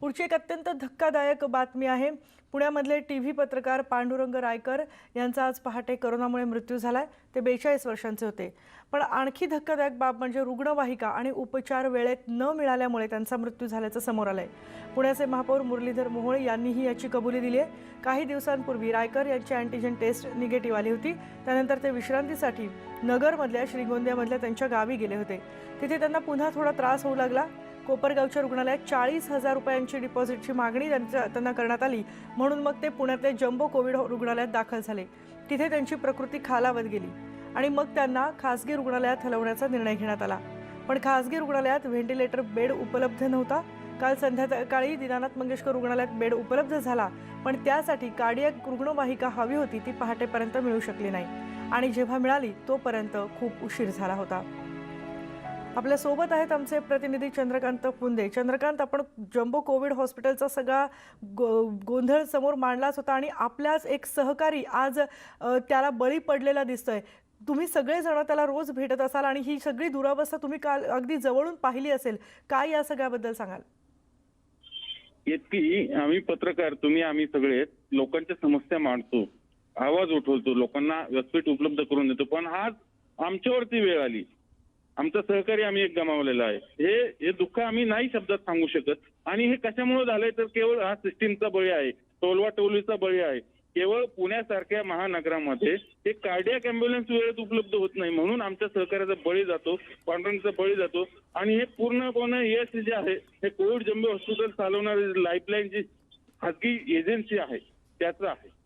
पुढची एक अत्यंत धक्कादायक बातमी आहे. पुण्यामधले टी व्ही पत्रकार पांडुरंग रायकर यांचा आज पहाटे करोनामुळे मृत्यू झालाय. ते बेचाळीस वर्षांचे होते. पण आणखी धक्कादायक बाब म्हणजे रुग्णवाहिका आणि उपचार वेळेत न मिळाल्यामुळे त्यांचा मृत्यू झाल्याचं समोर आलंय. पुण्याचे महापौर मुरलीधर मोहोळ यांनीही याची कबुली दिली आहे काही दिवसांपूर्वी रायकर यांची अँटीजेन टेस्ट निगेटिव्ह आली होती. त्यानंतर ते विश्रांतीसाठी नगरमधल्या श्रीगोंद्यामधल्या त्यांच्या गावी गेले होते. तिथे त्यांना पुन्हा थोडा त्रास होऊ लागला. कोपरगावच्या रुग्णालयात चाळीस हजार रुपयांची डिपॉझिटची मागणी त्यांच्या त्यांना करण्यात आली. म्हणून मग ते पुण्यातल्या जम्बो कोविड रुग्णालयात दाखल झाले. तिथे त्यांची प्रकृती खालावत गेली आणि मग त्यांना खासगी रुग्णालयात हलवण्याचा निर्णय घेण्यात आला. पण खासगी रुग्णालयात व्हेंटिलेटर बेड उपलब्ध नव्हता. काल संध्याकाळी दीनानाथ मंगेशकर रुग्णालयात बेड उपलब्ध झाला पण त्यासाठी कार्डियक रुग्णवाहिका हवी होती ती पहाटेपर्यंत मिळू शकली नाही. आणि जेव्हा मिळाली तोपर्यंत खूप उशीर झाला होता. आपल्यासोबत आहेत आमचे प्रतिनिधी चंद्रकांत फुंदे चंद्रकांत आपण जम्बो कोविड हॉस्पिटलचा सगळा गो गोंधळ समोर मांडलाच होता आणि आपल्याच एक सहकारी आज त्याला बळी पडलेला दिसतोय. तुम्ही सगळेजण त्याला रोज भेटत असाल आणि ही सगळी दुरावस्था तुम्ही काल अगदी जवळून पाहिली असेल काय या सगळ्याबद्दल सांगाल? इतकी आम्ही पत्रकार तुम्ही आम्ही सगळे लोकांच्या समस्या मांडतो आवाज उठवतो लोकांना व्यासपीठ उपलब्ध करून देतो. पण आज आमच्यावरती वेळ आली. आमचा सहकारी आम्ही एक गमावलेला आहे. हे हे दुःख आम्ही नाही शब्दात सांगू शकत. आणि हे कशामुळे झालंय तर केवळ हा सिस्टीमचा बळी आहे. टोलवा टोलीचा बळी आहे. केवळ पुण्यासारख्या महानगरामध्ये हे कार्डियाक अँब्युलन्स वेळेत उपलब्ध होत नाही म्हणून आमच्या सहकार्याचा बळी जातो पांडुरंगचा बळी जातो. आणि हे पूर्णपणे यश जे आहे हे कोविड जम्बे हॉस्पिटल चालवणारी लाईफलाईन जी खासगी एजन्सी आहे त्याचं आहे.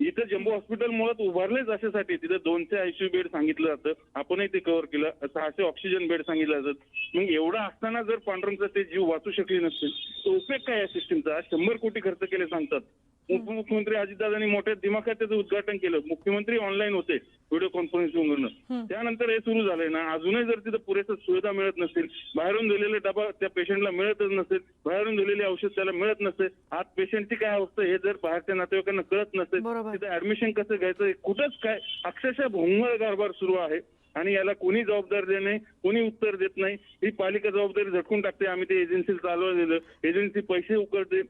इथं जम्बो हॉस्पिटल मुळात उभारलेच अशासाठी. तिथं दोनशे आयसीयू बेड सांगितलं जातं. आपणही ते कव्हर केलं. सहाशे ऑक्सिजन बेड सांगितलं जातं. मग एवढं असताना जर पांडुरंगचा ते जीव वाचू शकले नसतील तर उपयोग काय या सिस्टीमचा शंभर कोटी खर्च केले सांगतात. उपमुख्यमंत्री अजितदादांनी मोठ्या दिमाखात त्याचं उद्घाटन केलं. मुख्यमंत्री ऑनलाईन होते व्हिडिओ कॉन्फरन्सिंगवरनं त्यानंतर हे सुरू झालंय ना. अजूनही जर तिथं पुरेसं सुविधा मिळत नसतील बाहेरून दिलेले डबा त्या पेशंटला मिळतच नसेल बाहेरून दिलेले औषध त्याला मिळत नसेल आज पेशंटची काय अवस्था हे जर बाहेरच्या नातेवाईकांना कळत नसेल. तिथं ऍडमिशन कसं घ्यायचं कुठंच काय अक्षरशः भोंगळ कारभार सुरू आहे. आणि याला कोणी जबाबदार नाही कोणी उत्तर देत नाही ही पालिका जबाबदारी झटकून टाकते. आम्ही ते एजन्सीला चालवलेलं एजन्सी पैसे उकळते.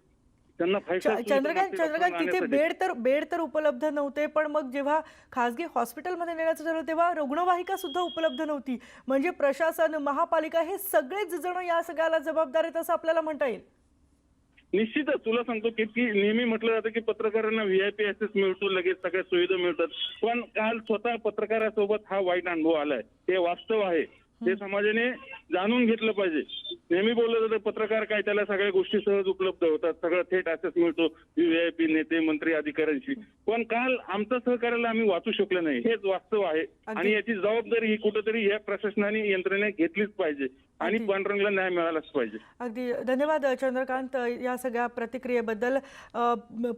त्यांना चंद्रकांत चंद्रकांत तिथे बेड तर बेड तर उपलब्ध नव्हते पण मग जेव्हा खासगी हॉस्पिटलमध्ये नेण्याचं ठरवलं तेव्हा रुग्णवाहिका सुद्धा उपलब्ध नव्हती. म्हणजे प्रशासन महापालिका हे सगळेच जण या सगळ्याला जबाबदार आहेत असं आपल्याला म्हणता येईल. निश्चितच तुला सांगतो की नेहमी म्हटलं जातं की पत्रकारांना व्हीआयपी ऍक्सेस मिळतो लगेच सगळ्या सुविधा मिळतात. पण काल स्वतः पत्रकारासोबत हा वाईट अनुभव आलाय. हे वास्तव आहे. ते समाजाने जाणून घेतलं पाहिजे. नेहमी बोललं जातं पत्रकार काय त्याला सगळ्या गोष्टी सहज उपलब्ध होतात. सगळं थेट ऍक्सेस मिळतो व्हीआयपी नेते मंत्री अधिकाऱ्यांशी. पण काल आमच्या सहकार्याला आम्ही वाचू शकलो नाही. हेच वास्तव आहे. आणि याची जबाबदारी ही कुठेतरी या प्रशासनाने यंत्रणेने घेतलीच पाहिजे. आणि. पांडुरंगला न्याय मिळालाच पाहिजे. अगदी. धन्यवाद चंद्रकांत या सगळ्या प्रतिक्रियेबद्दल.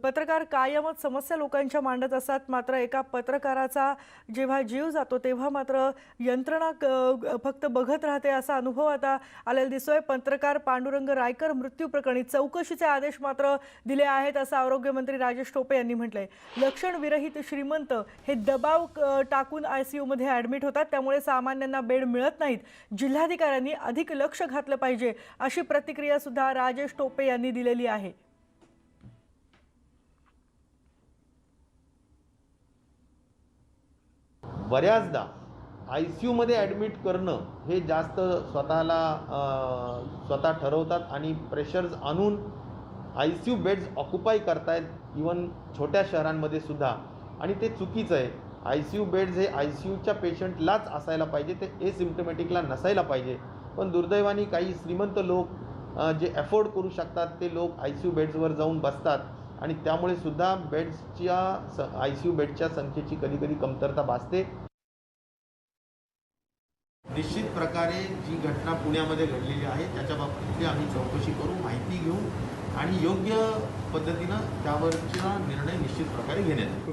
पत्रकार कायमच समस्या लोकांच्या मांडत असतात. मात्र एका पत्रकाराचा जेव्हा जीव जातो तेव्हा मात्र यंत्रणा फक्त बघत राहते असा अनुभव आता आलेला दिसतोय. पत्रकार पांडुरंग रायकर मृत्यू प्रकरणी चौकशीचे आदेश मात्र दिले आहेत असं आरोग्यमंत्री राजेश टोपे यांनी म्हटलंय. लक्षण विरहित श्रीमंत हे दबाव टाकून आयसीयू मध्ये ऍडमिट होतात. त्यामुळे सामान्यांना बेड मिळत नाहीत. जिल्हाधिकाऱ्यांनी अधिक लक्ष घातलं पाहिजे अशी प्रतिक्रिया सुद्धा राजेश टोपे यांनी दिलेली आहे. बऱ्याचदा आय सी यूमध्ये ॲडमिट करणं हे जास्त स्वतःला स्वतः ठरवतात आणि प्रेशर्स आणून I C U beds occupy करतायत इवन छोट्या शहरांमध्ये सुद्धा. आणि ते चुकीचं आहे. आय सी यू बेड्स हे आय सी यूच्या पेशंटलाच असायला पाहिजे ते एसिम्टमॅटिकला नसायला पाहिजे. पण दुर्दैवाने काही श्रीमंत लोक जे अफोर्ड करू शकतात ते लोक आय सी यू बेड्सवर जाऊन बसतात. आणि त्यामुळे सुद्धा बेड्सच्या स आय सी यू बेडच्या संख्येची कधी कधी कमतरता भासते. निश्चित प्रकारे जी घटना पुण्यामध्ये घडलेली आहे त्याच्या बाबतीतली आम्ही चौकशी करू माहिती घेऊ आणि योग्य पद्धतीनं त्यावरचा निर्णय निश्चित प्रकारे घेण्यात